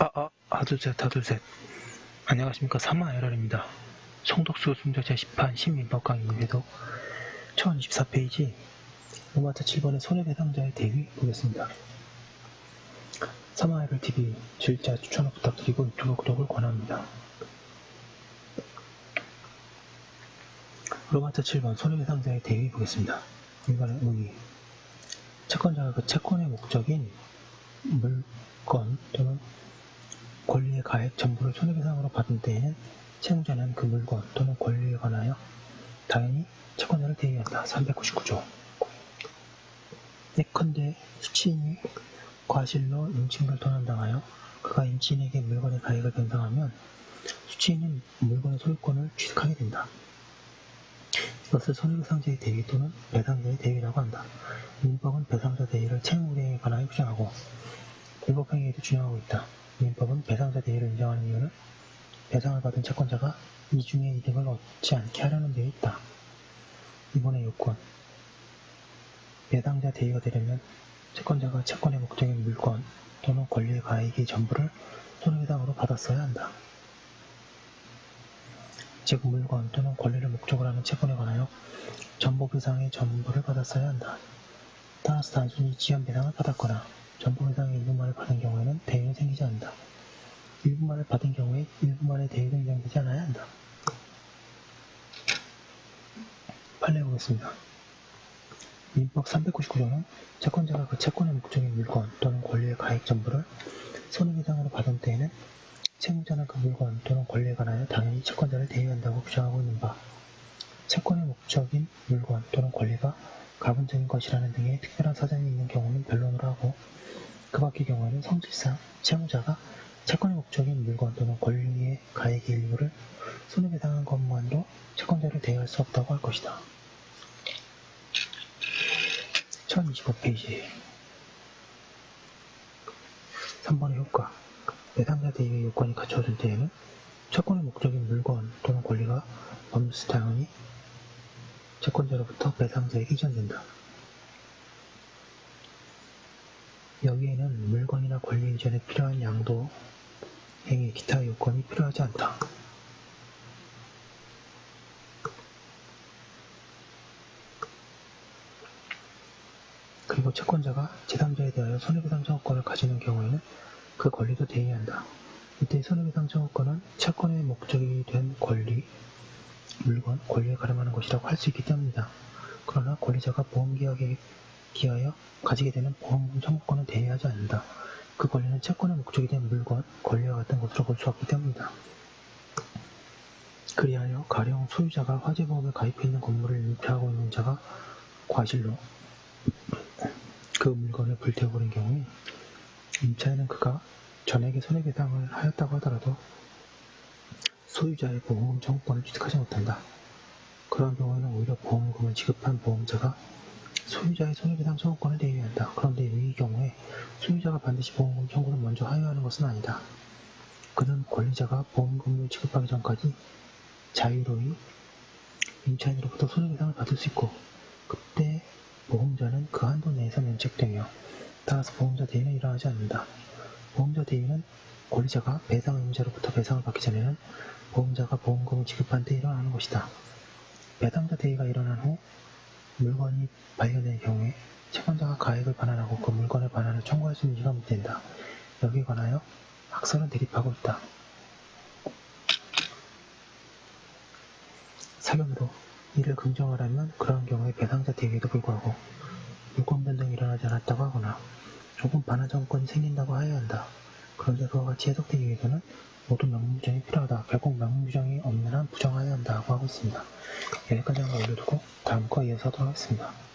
아, 아, 하둘셋, 하둘셋. 안녕하십니까. 사마에럴입니다. 송독수 순자 제 10판 신민법 강의 회독 1024페이지 로마타 7번의 손해배상자의 대위 보겠습니다. 사마에럴 TV 질자 추천을 부탁드리고 유튜브 구독을 권합니다. 로마타 7번 손해배상자의 대위 보겠습니다. 이번에 의의 채권자가 그 채권의 목적인 물건 또는 권리의 가액 전부를 손해배상으로 받은 때에는 채무자는 그 물건 또는 권리에 관하여 당연히 채권자를 대위한다. 399조. 예컨대 수취인이 과실로 임친을 도난당하여 그가 임친에게 물건의 가액을 변상하면 수취인은 물건의 소유권을 취득하게 된다. 이것을 손해배상자의 대위 또는 배상자의 대위라고 한다. 민법은 배상자 대위를 채무대에 관하여 규정하고 불법행위에도 준용하고 있다. 민법은 배상자 대위를 인정하는 이유는 배상을 받은 채권자가 이중의 이득을 얻지 않게 하려는 데 있다. 이번의 요건 배상자 대위가 되려면 채권자가 채권의 목적인 물건 또는 권리의 가액의 전부를 손해배상으로 받았어야 한다. 즉 물건 또는 권리를 목적으로 하는 채권에 관하여 전보배상의 전부를 받았어야 한다. 따라서 단순히 지연배상을 받았거나 전보배상의 일부만을 받은 경우에는 대위는 생기지 않는다. 일부만을 받은 경우에 일부만의 대위가 인정되지 않아야 한다. 판례 보겠습니다. 민법 399조는 채권자가 그 채권의 목적인 물건 또는 권리의 가액 전부를 손해배상으로 받은 때에는 채무자는 그 물건 또는 권리에 관하여 당연히 채권자를 대위한다고 규정하고 있는 바 채권의 목적인 물건 또는 권리가 가분적인 것이라는 등의 특별한 사정이 있는 경우는 변론을 하고 그 밖의 경우에는 성질상 채무자가 채권의 목적인 물건 또는 권리의 가액의 일부를 손해배상한 것만으로 채권자를 대위할 수 없다고 할 것이다. 1025페이지 3번의 효과 배상자 대위의 요건이 갖춰진 때에는 채권의 목적인 물건 또는 권리가 법률스 당연히 채권자로부터 배상자에게 이전된다. 여기에는 물건이나 권리 이전에 필요한 양도, 행위, 기타 요건이 필요하지 않다. 그리고 채권자가 제3자에 대하여 손해배상 청구권을 가지는 경우에는 그 권리도 대의한다. 이때 손해배상 청구권은 채권의 목적이 된 권리, 물건, 권리에 가름하는 것이라고 할 수 있기 때문이다. 그러나 권리자가 보험계약에 기하여 가지게 되는 보험금 청구권은 대의하지 않는다. 그 권리는 채권의 목적이 된 물건, 권리와 같은 것으로 볼 수 없기 때문이다. 그리하여 가령 소유자가 화재보험을 가입해 있는 건물을 임차하고 있는 자가 과실로 그 물건을 불태워버린 경우에 임차인은 그가 전액의 손해배상을 하였다고 하더라도 소유자의 보험금 청구권을 취득하지 못한다. 그런 경우에는 오히려 보험금을 지급한 보험자가 소유자의 손해배상 청구권을 대위한다. 그런데 이 경우에 소유자가 반드시 보험금 청구를 먼저 하여하는 것은 아니다. 그는 권리자가 보험금을 지급하기 전까지 자유로이 임차인으로부터 손해배상을 받을 수 있고 그때 보험자는 그 한도 내에서 면책되며 따라서 보험자 대위는 일어나지 않는다. 보험자 대위는 권리자가 배상 의무자로부터 배상을 받기 전에는 보험자가 보험금을 지급한 때 일어나는 것이다. 배당자 대위가 일어난 후 물건이 발견될 경우에 채권자가 가액을 반환하고 그 물건의 반환을 청구할 수 있는 이가 묻된다. 여기에 관하여 학설은 대립하고 있다. 사견으로 이를 긍정하려면 그러한 경우에 배상자 대위에도 불구하고 물권 변동이 일어나지 않았다고 하거나 조금 반환 정권이 생긴다고 하여야 한다. 그런데 그와 같이 해석되기 위해서는 모두 명문부정이 필요하다. 결국 명문부정이 없는 한 부정하여야 한다고 하고 있습니다. 여기까지 한번 올려두고 다음 거 이어서 하도록 하겠습니다.